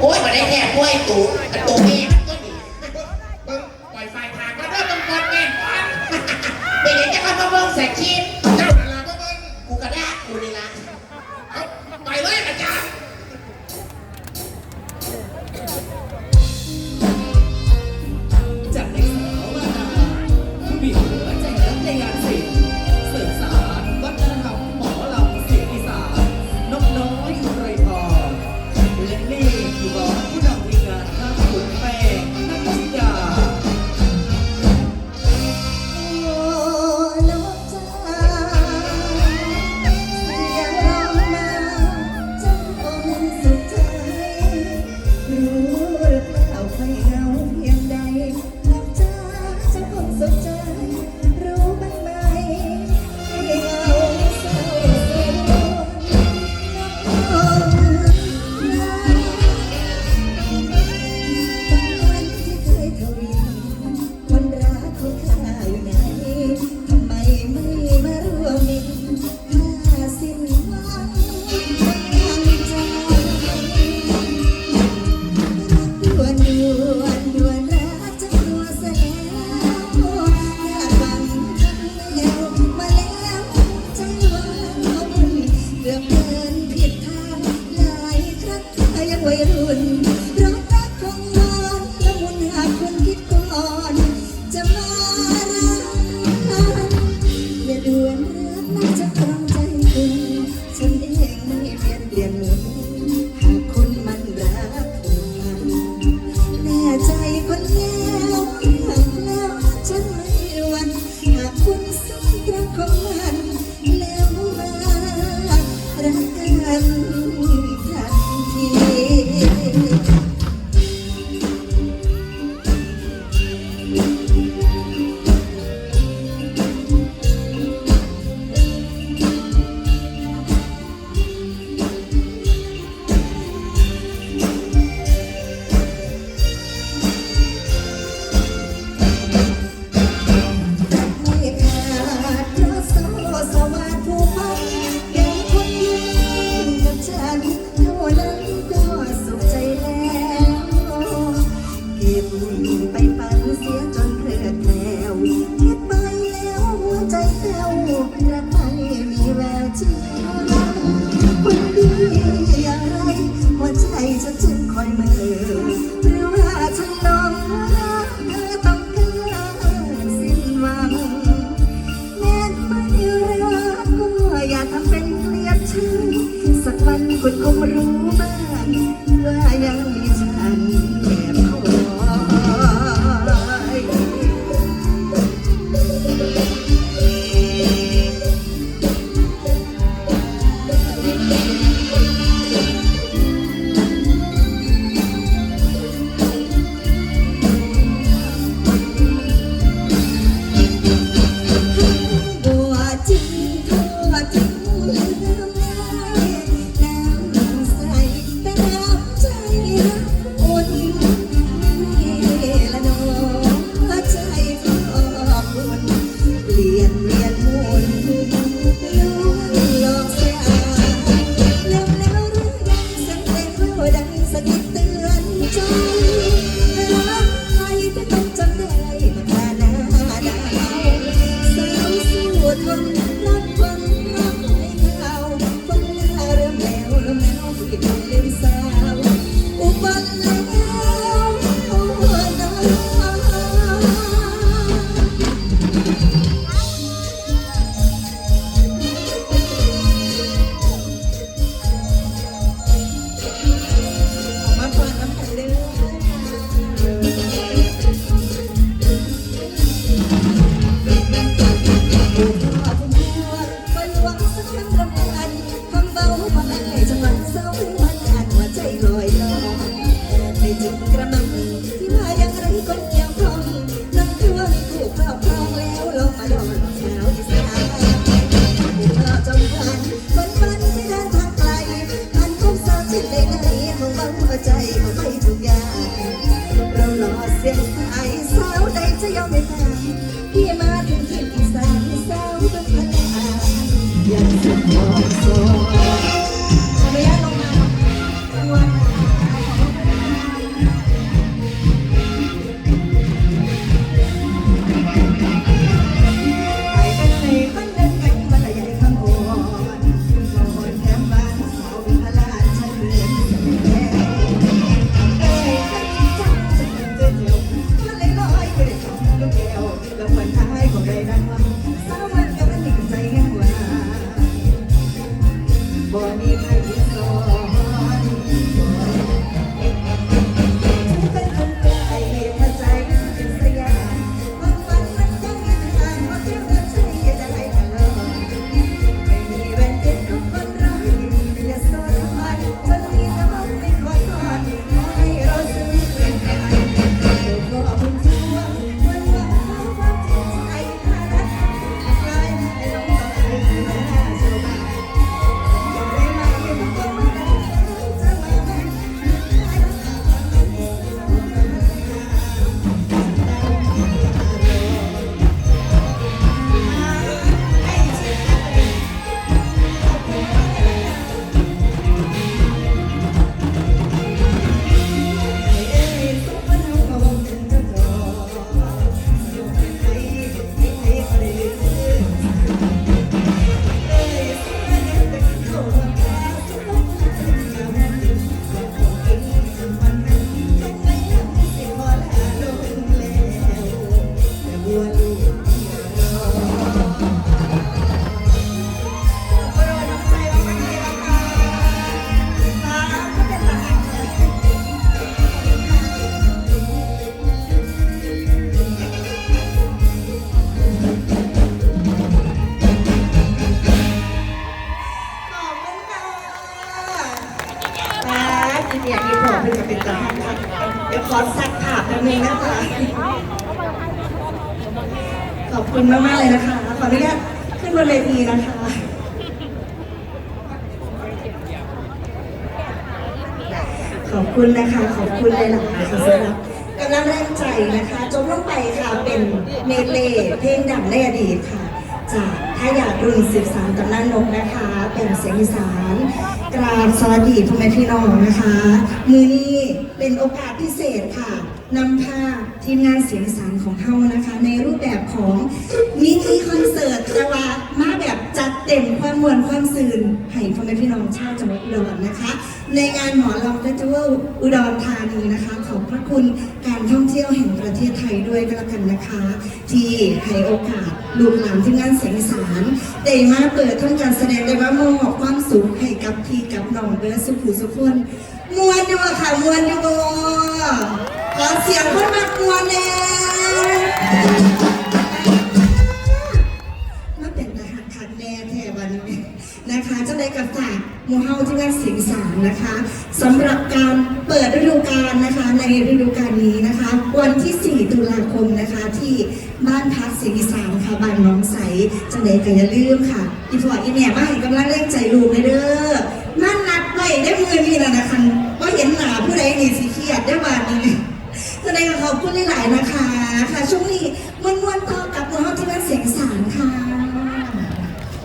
โอ้ยมาได้แค่กล้วยตูอันตูนี่งปล่อยไฟทางก็เริ่มต้องกดเงินก่ไม่ได้จะเข้ามาเบิ่งแสกชีพ รู้บ้า ขอสักภาพแป๊บนึงนะคะ ขอบคุณมากๆเลยนะคะ ขออนุญาตขึ้นบนเวทีนะคะขอบคุณนะคะ ขอบคุณเลยหล่ะสำหรับกำลังแรงใจนะคะ จบลงไปค่ะเป็นเมเล่เพลงดังในอดีตค่ะ จากถ้าอยากรุ่นสืบสานตำนานนกนะคะ เป็นเสียงอีสาน กราบสวัสดีพ่อแม่พี่น้องนะคะ มือนี้เป็นโอกาสพิเศษค่ะนำพาทีมงานเสียงสานของเฮานะคะ ในรูปแบบของมินิคอนเสิร์ตแต่ว่ามาแบบจัดเต็มความมวลความสื่นให้พ่อแม่พี่น้องชาวจังหวัดอุดรนะคะ ในงานหมอลำเฟสติวัลอุดรธานีนะคะ ขอบพระคุณการท่องเที่ยวแห่งประเทศไทยด้วยก็แล้วกันนะคะ ที่ให้โอกาสลูกหลานที่งานเสียงสารได้มาเปิดทั้งการแสดงได้ว่ามอบความสุขให้กับพี่กับน้องเบอร์สุขุสุขคนมวนอยู่ค่ะมวนอยู่ขอเสียงคนมากมวนแน่ม มูเฮาที่งานเสียงสารนะคะสำหรับการเปิดฤดูกาลนะคะในฤดูกาลนี้นะคะ วันที่ 4 ตุลาคมนะคะที่บ้านพักเสียงอีสานค่ะบ้านน้องใสจ้าได้ก็อย่าลืมค่ะอีพออีแม่มาให้กำลังเร่งใจลูกเลยเด้อนั่นนัดไว้ได้มือนี่นะนะคะว่าเห็นหนาผู้ใดนี่สิเครียดได้บาดนี้แสดงขอบคุณหลายๆนะคะ ค่ะช่วงนี้มวนๆต่อกับหมอที่บ้านเสียงสารค่ะ